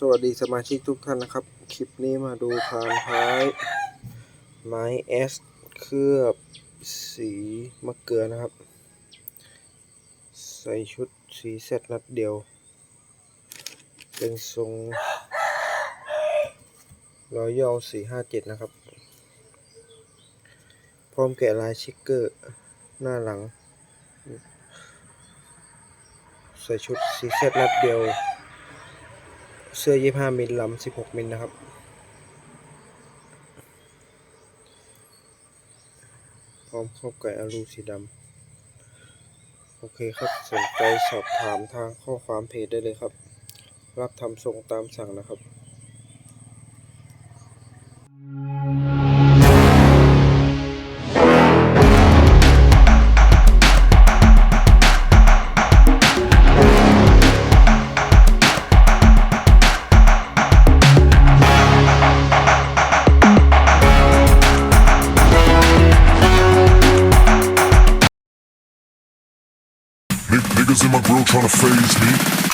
สวัสดีสมาชิกทุกท่านนะครับ คลิปนี้มาดูพานท้ายไม้เอสเคลือบสีมะเกลือนะครับ ใส่ชุดสีเซตนัดเดียว เป็นทรงรอยย่อสี่ห้าเจ็ดนะครับ พร้อมแกะลายชิกเกอร์หน้าหลัง ใส่ชุดสีเซตนัดเดียว สื้อ 25 มิลลำ16 มิลนะครับ พร้อมเข้าไก่อลูสีดำ โอเคครับ สนใจสอบถามทางข้อความเพจได้เลยครับ รับทำทรงตามสั่งนะครับ niggas in my grill tryna phase me.